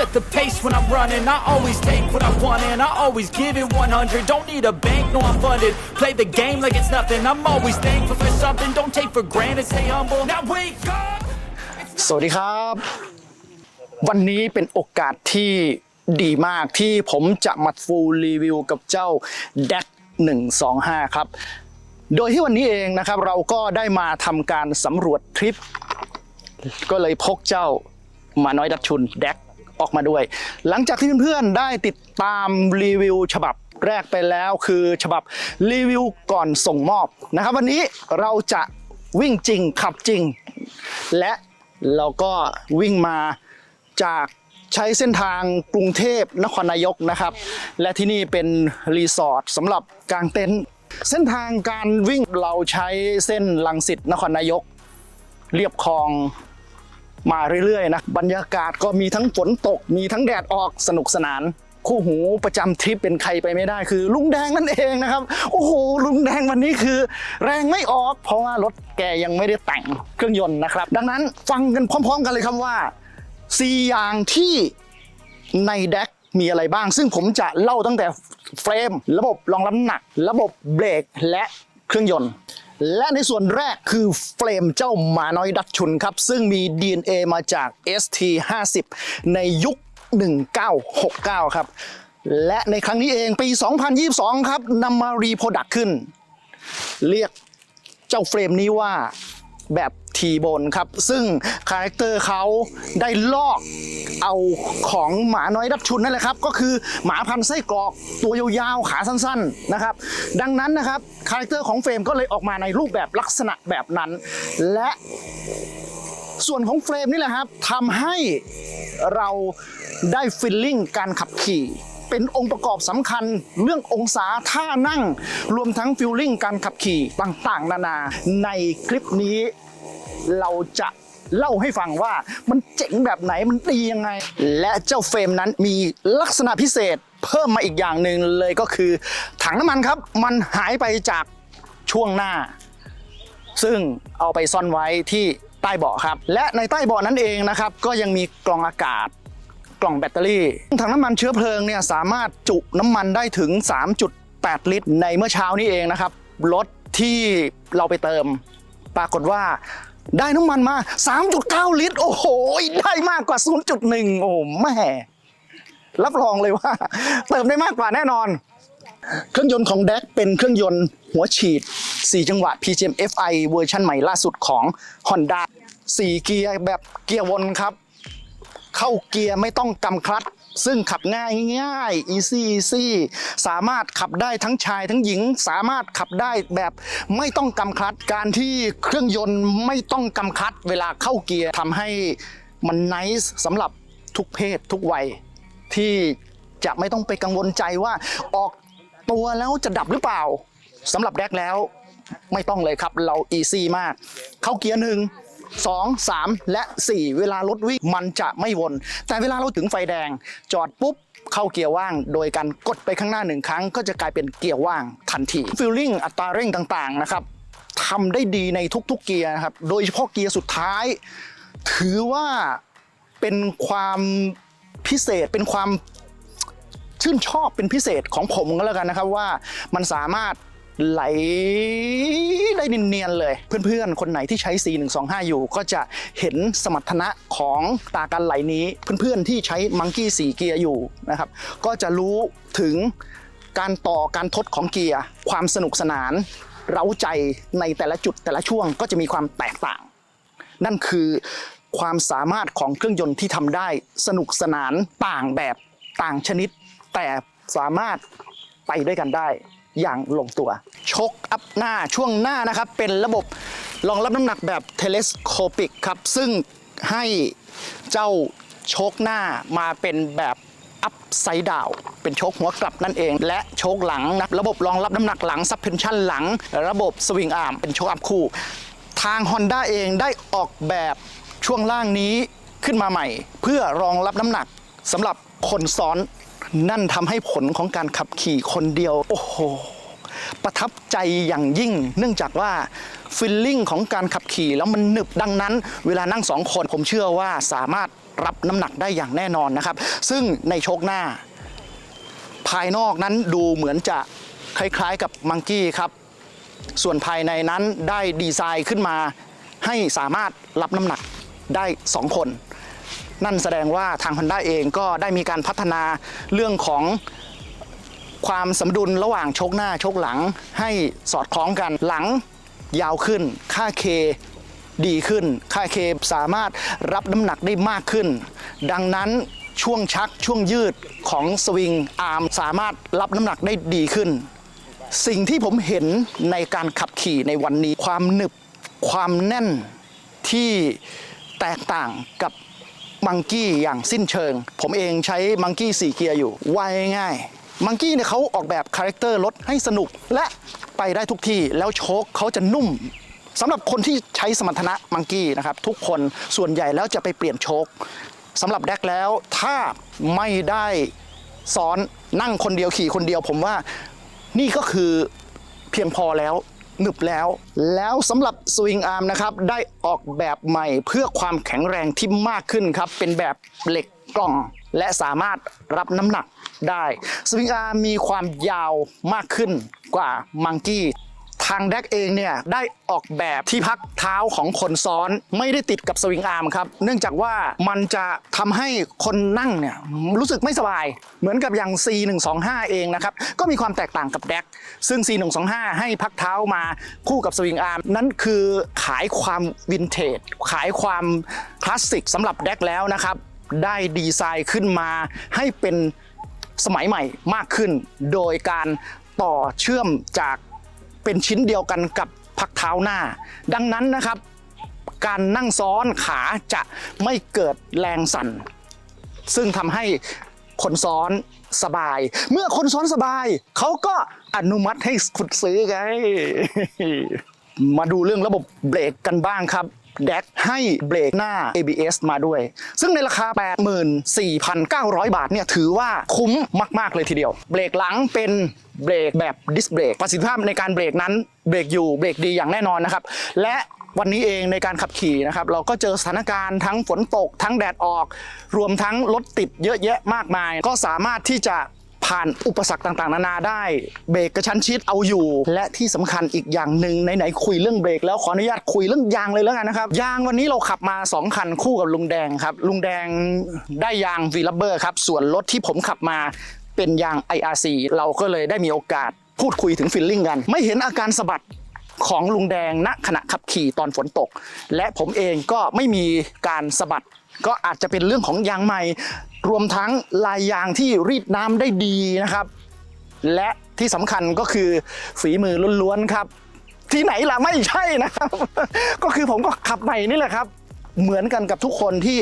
set the pace when I'm running. I always take what I want and I always give it 100. Don't need a bank, no I'm funded. Play the game like it's nothing. I'm always thankful for something. Don't take for granted, stay humble. Now wake up. สวัสดีครับ วันนี้เป็นโอกาสที่ดีมากที่ผมจะมาฟูลรีวิวกับเจ้า d e c 125 ครับ โดยที่วันนี้เองนะครับ เราก็ได้มาทำการสำรวจทริป ก็เลยพกเจ้ามาน้อยดัชชุนแดก ออกมาด้วย หลังจากที่เพื่อนๆได้ติดตามรีวิวฉบับแรกไปแล้วคือฉบับรีวิวก่อนส่งมอบนะครับ วันนี้เราจะวิ่งจริงขับจริง และเราก็วิ่งมาจากใช้เส้นทางกรุงเทพนครนายกนะครับ และที่นี่เป็นรีสอร์ทสำหรับกางเต็นท์เส้นทางการวิ่งเราใช้เส้นลังสิตนครนายก เรียบคลอง มาเรื่อยๆนะบรรยากาศก็มีทั้งฝนตก มีทั้งแดดออกสนุกสนาน คู่หูประจำทริปเป็นใครไปไม่ได้คือลุงแดงนั่นเองนะครับ โอ้โหลุงแดงวันนี้คือ แรงไม่ออกเพราะว่ารถแกยังไม่ได้แต่งเครื่องยนต์นะครับ ดังนั้นฟังกันพร้อม ๆ กันเลยครับว่า4อย่างที่ในแดกมีอะไรบ้าง ซึ่งผมจะเล่าตั้งแต่เฟรม ระบบรองรับหนัก ระบบเบรกและเครื่องยนต์ และในส่วนแรกคือเฟรมเจ้าหมาน้อยดัชชุนครับ ซึ่งมี DNA มาจาก ST50 ในยุค 1969 ครับ และในครั้งนี้เองปี 2022 ครับนำมารีโปรดักขึ้น เรียกเจ้าเฟรมนี้ว่า แบบทีโบนครับ ซึ่งคาแรคเตอร์เขาได้ลอกเอาของหมาน้อยดับชุนนั่นแหละครับ ก็คือหมาพันไส้กรอกตัวยาวๆ ขาสั้นๆนะครับ ดังนั้นนะครับคาแรคเตอร์ของเฟรมก็เลยออกมาในรูปแบบลักษณะแบบนั้น และส่วนของเฟรมนี่แหละครับทำให้เราได้ฟิลลิ่งการขับขี่ เป็นองค์ประกอบสำคัญ เรื่ององศาท่านั่ง รวมทั้งฟิลลิ่งการขับขี่ต่างๆ นานา ในคลิปนี้เราจะเล่าให้ฟังว่ามันเจ๋งแบบไหนมันดียังไง และเจ้าเฟรมนั้นมีลักษณะพิเศษเพิ่มมาอีกอย่างหนึ่งเลยก็คือ ถังน้ำมันครับ มันหายไปจากช่วงหน้า ซึ่งเอาไปซ่อนไว้ที่ใต้เบาะครับ และในใต้เบาะนั้นเองนะครับ ก็ยังมีกล่องอากาศ กล่องแบตเตอรี่ถังน้ำมันเชื้อเพลิงเนี่ยสามารถจุน้ำมันได้ถึง 3.8 ลิตร ในเมื่อเช้านี้เองนะครับรถที่เราไปเติม ปรากฏว่าได้น้ำมันมา 3.9 ลิตร โอ้โห ได้มากกว่า 0.1 โอ้แม่รับรองเลยว่า เติมได้มากกว่าแน่นอน เครื่องยนต์ของแดกเป็นเครื่องยนต์หัวฉีด 4 จังหวะ PGM FI เวอร์ชันใหม่ล่าสุดของ Honda 4 เกียร์แบบเกียร์วนครับ เข้าเกียร์ไม่ต้องกำคลัตช์ซึ่งขับง่ายง่าย easy easy สามารถขับได้ทั้งชายทั้งหญิง สามารถขับได้แบบไม่ต้องกำคลัตช์การที่เครื่องยนต์ไม่ต้องกำคลัตช์เวลาเข้าเกียร์ทำให้มันไนส์สำหรับทุกเพศทุกวัย ที่จะไม่ต้องไปกังวลใจว่าออกตัวแล้วจะดับหรือเปล่าสำหรับแดกแล้วไม่ต้องเลยครับเราอีซี่มาก เข้าเกียร์หนึ่ง สองสามและ 4 เวลารถวิ่งมันจะไม่วน แต่เวลาเราถึงไฟแดง จอดปุ๊บเข้าเกียร์ว่างโดยการกดไปข้างหน้าหนึ่งครั้ง ก็จะกลายเป็นเกียร์ว่างทันทีฟิลลิ่งอัตราเร่งต่างๆนะครับทำได้ดีในทุกๆเกียร์นะครับโดยเฉพาะเกียร์สุดท้าย ถือว่าเป็นความพิเศษเป็นความชื่นชอบเป็นพิเศษของผมก็แล้วกันนะครับว่ามันสามารถ ไหลได้เนียนๆเลย เพื่อนๆ คนไหนที่ใช้ C125 อยู่ ก็จะเห็นสมรรถนะของตาการไหลนี้ เพื่อนๆ ที่ใช้มังกี้สีเกียร์อยู่นะครับ ก็จะรู้ถึงการต่อการทดของเกียร์ ความสนุกสนาน เร้าใจในแต่ละจุดแต่ละช่วงก็จะมีความแตกต่าง นั่นคือความสามารถของเครื่องยนต์ที่ทำได้สนุกสนานต่างแบบต่างชนิด แต่สามารถไปด้วยกันได้ อย่างลงตัว ชกอัพหน้าช่วงหน้านะครับ เป็นระบบรองรับน้ำหนักแบบเทเลสโคปิกครับ ซึ่งให้เจ้าชคหน้ามาเป็นแบบอัพไซด์ดาวเป็นโชคหัวกลับนั่นเอง และโชคหลังนะระบบรองรับน้ำหนักหลังซับเพนชั่นหลัง ระบบสวิงอาร์มเป็นโชคอัพคู่ ทาง Honda เองได้ออกแบบช่วงล่างนี้ขึ้นมาใหม่ เพื่อรองรับน้ำหนักสำหรับคนซ้อน นั่นทำให้ผลของการขับขี่คนเดียว โอ้โห ประทับใจอย่างยิ่ง เนื่องจากว่าฟิลลิ่งของการขับขี่แล้วมันหนึบดังนั้น เวลานั่งสองคนผมเชื่อว่าสามารถรับน้ำหนักได้อย่างแน่นอนนะครับ ซึ่งในโชคหน้า ภายนอกนั้นดูเหมือนจะคล้ายๆกับมังกี้ครับ ส่วนภายในนั้นได้ดีไซน์ขึ้นมา ให้สามารถรับน้ำหนักได้ 2 คน นั่นแสดงว่าทาง Honda เองก็ได้มีการพัฒนาเรื่องของความสมดุลระหว่างชคหน้าชคหลังให้สอดคล้องกันหลังยาวขึ้น ค่าเคดีขึ้น ค่าเคสามารถรับน้ำหนักได้มากขึ้น ดังนั้นช่วงชักช่วงยืดของสวิงอาร์มสามารถรับน้ำหนักได้ดีขึ้น สิ่งที่ผมเห็นในการขับขี่ในวันนี้ความหนึบความแน่นที่แตกต่างกับ มังกี้อย่างสิ้นเชิง ผมเองใช้มังกี้สี่เกียร์อยู่ไวง่ายมังกี้เนี่ยเขาออกแบบคาแรคเตอร์รถให้สนุกและไปได้ทุกที่แล้วโชคเขาจะนุ่มสำหรับคนที่ใช้สมรรถนะมังกี้นะครับ ทุกคนส่วนใหญ่แล้วจะไปเปลี่ยนโชคสำหรับแดกแล้วถ้าไม่ได้ซ้อนนั่งคนเดียวขี่คนเดียว ผมว่านี่ก็คือเพียงพอแล้ว หนึบแล้ว แล้วสำหรับสวิงอาร์มนะครับได้ออกแบบใหม่เพื่อความแข็งแรงที่มากขึ้นครับ เป็นแบบเหล็กกล่อง และสามารถรับน้ำหนักได้ สวิงอาร์มมีความยาวมากขึ้นกว่ามังกี้ ทางแดกเองเนี่ยได้ออกแบบที่พักเท้าของคนซ้อนไม่ได้ติดกับสวิงอาร์มครับ เนื่องจากว่ามันจะทำให้คนนั่งเนี่ยรู้สึกไม่สบาย เหมือนกับอย่าง C125 เองนะครับ ก็มีความแตกต่างกับแดกซึ่ง C125 ให้พักเท้ามาคู่กับสวิงอาร์มนั่นคือขายความวินเทจขายความคลาสสิกสำหรับแดกแล้วนะครับ ได้ดีไซน์ขึ้นมาให้เป็นสมัยใหม่มากขึ้น โดยการต่อเชื่อมจาก เป็นชิ้นเดียวกันกับพักเท้าหน้า ดังนั้นนะครับ การนั่งซ้อนขาจะไม่เกิดแรงสั่น ซึ่งทำให้คนซ้อนสบาย เมื่อคนซ้อนสบาย เขาก็อนุมัติให้ขุดซื้อไง มาดูเรื่องระบบเบรกกันบ้างครับ แดกให้เบรกหน้า ABS มาด้วย ซึ่งในราคา 84,900 บาทเนี่ยถือว่าคุ้มมาก ๆ เลยทีเดียว เบรกหลังเป็นเบรกแบบดิสเบรกประสิทธิภาพในการเบรกนั้นเบรกอยู่เบรกดีอย่างแน่นอนนะครับ และวันนี้เองในการขับขี่นะครับ เราก็เจอสถานการณ์ทั้งฝนตก ทั้งแดดออก รวมทั้งรถติดเยอะแยะมากมาย ก็สามารถที่จะ ผ่านอุปสรรคต่างๆ นานาได้ เบรกกระชั้นชิดเอาอยู่ และที่สำคัญอีกอย่างหนึ่งไหนๆคุยเรื่องเบรกแล้วขออนุญาตคุยเรื่องยางเลยแล้วกันนะครับยางวันนี้เราขับมา 2 คันคู่กับลุงแดงครับ ลุงแดงได้ยางวีลับเบอร์ครับส่วนรถที่ผมขับมาเป็นยาง IRC เราก็เลยได้มีโอกาสพูดคุยถึงฟิลลิ่งกัน ไม่เห็นอาการสะบัดของลุงแดงณขณะขับขี่ตอนฝนตก และผมเองก็ไม่มีการสะบัด ก็อาจจะเป็นเรื่องของยางใหม่ รวมทั้งลายยางที่รีดน้ำได้ดีนะครับ และที่สำคัญก็คือฝีมือล้วนๆครับ ที่ไหนล่ะไม่ใช่นะครับ ก็คือผมก็ขับใหม่นี่แหละครับ เหมือนกันกับทุกคนที่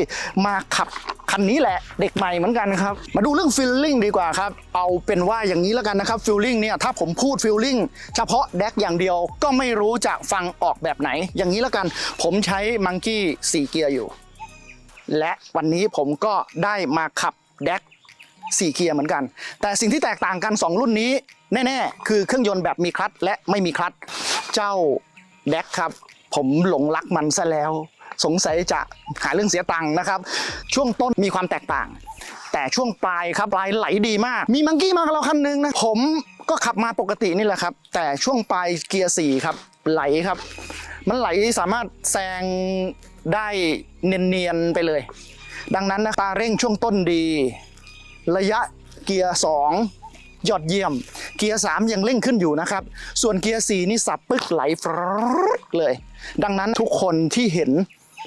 มาขับคันนี้แหละเด็กใหม่เหมือนกันครับ มาดูเรื่องฟิลลิ่งดีกว่าครับ เอาเป็นว่าอย่างนี้แล้วกันนะครับฟิลลิ่งเนี่ยถ้าผมพูดฟิลลิ่งเฉพาะแดกอย่างเดียวก็ไม่รู้จะฟังออกแบบไหน อย่างนี้แล้วกัน ผมใช้มังกี้สี่เกียร์อยู่ และวันนี้ผมก็ได้มาขับแดก4เกียร์เหมือนกัน แต่สิ่งที่แตกต่างกัน 2 รุ่นนี้ แน่ๆ คือเครื่องยนต์แบบมีคลัตช์และไม่มีคลัตช์เจ้าแดกครับ ผมหลงรักมันซะแล้ว สงสัยจะหาเรื่องเสียตังค์นะครับ ช่วงต้นมีความแตกต่าง แต่ช่วงปลายครับปลายไหลดีมาก มีมังกี้มากับเราคันหนึงนะ ผมก็ขับมาปกตินี่แหละครับ แต่ช่วงปลายเกียร์สี่ครับไหลครับ มันไหลสามารถแซง ได้เนียนๆไปเลย ดังนั้นนะตาเร่งช่วงต้นดี ระยะเกียร์ 2 ยอดเยี่ยม เกียร์ 3 ยังเร่งขึ้นอยู่นะครับ ส่วนเกียร์ 4 นี่สับปึ๊กไหลฟรึดเลย ดังนั้นทุกคนที่เห็น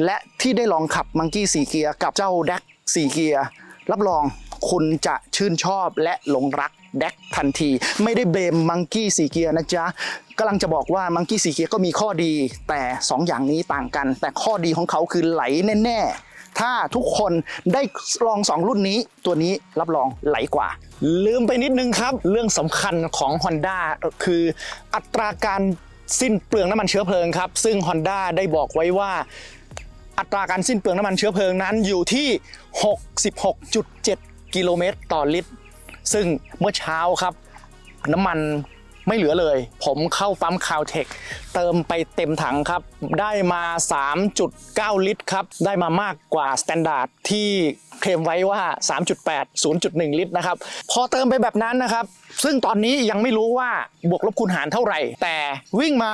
และที่ได้ลองขับมังกี้4เกียร์กับเจ้าแดก4เกียร์รับรองคุณจะชื่นชอบและหลงรัก แดกทันที ไม่ได้เบมมังกี้4เกียร์นะจ๊ะกำลังจะบอกว่ามังกี้4เกียร์ก็มีข้อดีแต่ 2 อย่างนี้ต่างกัน แต่ข้อดีของเขาคือไหลแน่ ๆ ถ้าทุกคนได้ลอง 2 รุ่นนี้ ตัวนี้รับรองไหลกว่า ลืมไปนิดนึงครับ เรื่องสำคัญของ Honda คืออัตราการสิ้นเปลืองน้ำมันเชื้อเพลิงครับ ซึ่ง Honda ได้บอกไว้ว่าอัตราการสิ้นเปลืองน้ำมันเชื้อเพลิงนั้นอยู่ที่ 66.7 กิโลเมตรต่อลิตร ซึ่งเมื่อเช้าครับ น้ำมันไม่เหลือเลย ผมเข้าปั๊มคาวเทคเติมไปเต็มถังครับ ได้มา 3.9 ลิตรครับ ได้มามากกว่าสแตนดาร์ดที่เคลมไว้ว่า 3.8 0.1 ลิตรนะครับ พอเติมไปแบบนั้นนะครับ ซึ่งตอนนี้ยังไม่รู้ว่าบวกลบคูณหารเท่าไหร่ แต่วิ่งมา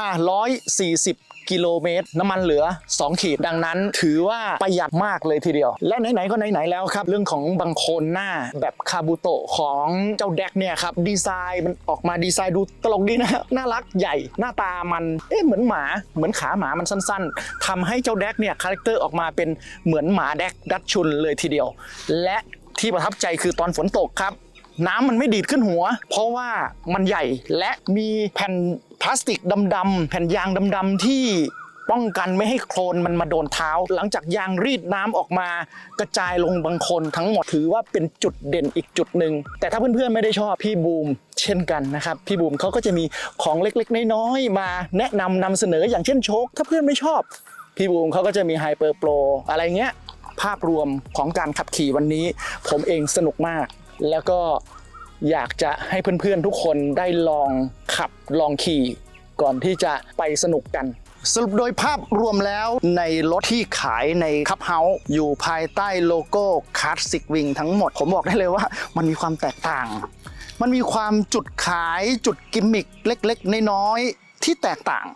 140 กิโลเมตร น้ำมันเหลือ 2 ขีดดังนั้น ถือว่าประหยัดมากเลยทีเดียว และไหนๆก็ไหนๆแล้วครับ เรื่องของบังโคลนหน้าแบบคาบูโตะของเจ้าแดกเนี่ยครับ ดีไซน์มันออกมาดีไซน์ดูตลกดีนะน่ารักใหญ่หน้าตามันเอ๊ะเหมือนหมาเหมือนขาหมามันสั้น ๆทำให้เจ้าแดกเนี่ยคาแรคเตอร์ออกมาเป็นเหมือนหมาแดกดัชชุนเลยทีเดียว และที่ประทับใจคือตอนฝนตกครับ น้ำมันไม่ดีดขึ้นหัว เพราะว่ามันใหญ่และมีแผ่นพลาสติกดำๆแผ่นยางดำๆที่ป้องกันไม่ให้โคลนมันมาโดนเท้า หลังจากยางรีดน้ำออกมากระจายลงบางคนทั้งหมดถือว่าเป็นจุดเด่นอีกจุดหนึ่งแต่ถ้าเพื่อนๆไม่ได้ชอบพี่บูมเช่นกันนะครับพี่บูมเขาก็จะมีของเล็กๆน้อยๆมาแนะนำนำเสนออย่างเช่นโชคถ้าเพื่อนไม่ชอบ พี่บูมเขาก็จะมีไฮเปอร์โปรอะไรเงี้ยภาพรวมของการขับขี่วันนี้ ผมเองสนุกมาก แล้วก็อยากจะให้เพื่อนๆทุกคนได้ลองขับลองขี่ ก่อนที่จะไปสนุกกัน สรุปโดยภาพรวมแล้วในรถที่ขายในคับเฮาส์อยู่ภายใต้โลโก้คลาสสิกวิงทั้งหมด ผมบอกได้เลยว่ามันมีความแตกต่าง มันมีความจุดขายจุดกิมมิคเล็กๆ น้อยๆ ที่แตกต่าง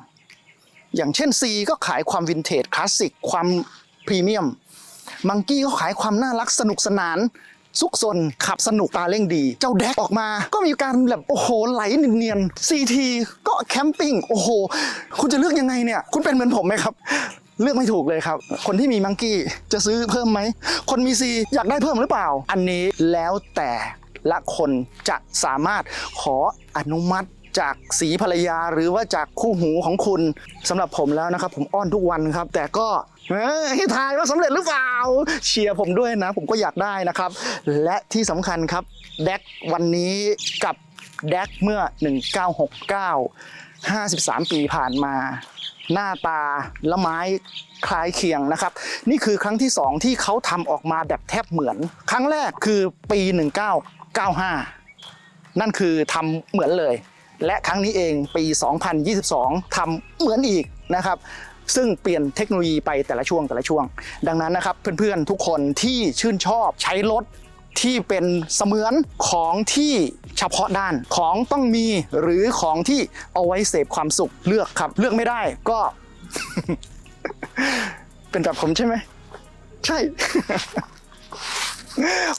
อย่างเช่น C ก็ขายความวินเทจคลาสสิกความพรีเมียมมังกี้ก็ขายความน่ารักสนุกสนาน ซุกซนขับสนุกตาเร่งดี เจ้าแดกออกมา ก็มีการแบบโอ้โหไหลเนียนๆซีทีก็แคมปิ้งโอ้โห คุณจะเลือกยังไงเนี่ย คุณเป็นเหมือนผมไหมครับ เลือกไม่ถูกเลยครับ คนที่มีมังกี้จะซื้อเพิ่มไหม คนมีซีอยากได้เพิ่มหรือเปล่า อันนี้แล้วแต่ละคนจะสามารถขออนุมัติ จากสีภรรยาหรือว่าจากคู่หูของคุณสำหรับผมแล้วนะครับ ผมอ้อนทุกวันครับ แต่ก็ให้ทายว่าสำเร็จหรือเปล่า เชียร์ผมด้วยนะ ผมก็อยากได้นะครับ และที่สำคัญครับแดกวันนี้กับแดกเมื่อ 1969 53 ปีผ่านมาหน้าตาละไม้คล้ายเคียงนะครับ นี่คือครั้งที่ 2 ที่เขาทำออกมาแบบแทบเหมือน ครั้งแรกคือปี 1995 นั่นคือทำเหมือนเลย และครั้งนี้เองปี 2022ทำเหมือนอีกนะครับซึ่งเปลี่ยนเทคโนโลยีไปแต่ละช่วงแต่ละช่วง ดังนั้นนะครับเพื่อนๆทุกคนที่ชื่นชอบใช้รถที่เป็นเสมือนของที่เฉพาะด้านของต้องมีหรือของที่เอาไว้เสพความสุขเลือกครับ เลือกไม่ได้ก็ เป็นแบบผมใช่ไหม ใช่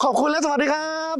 ขอบคุณและสวัสดีครับ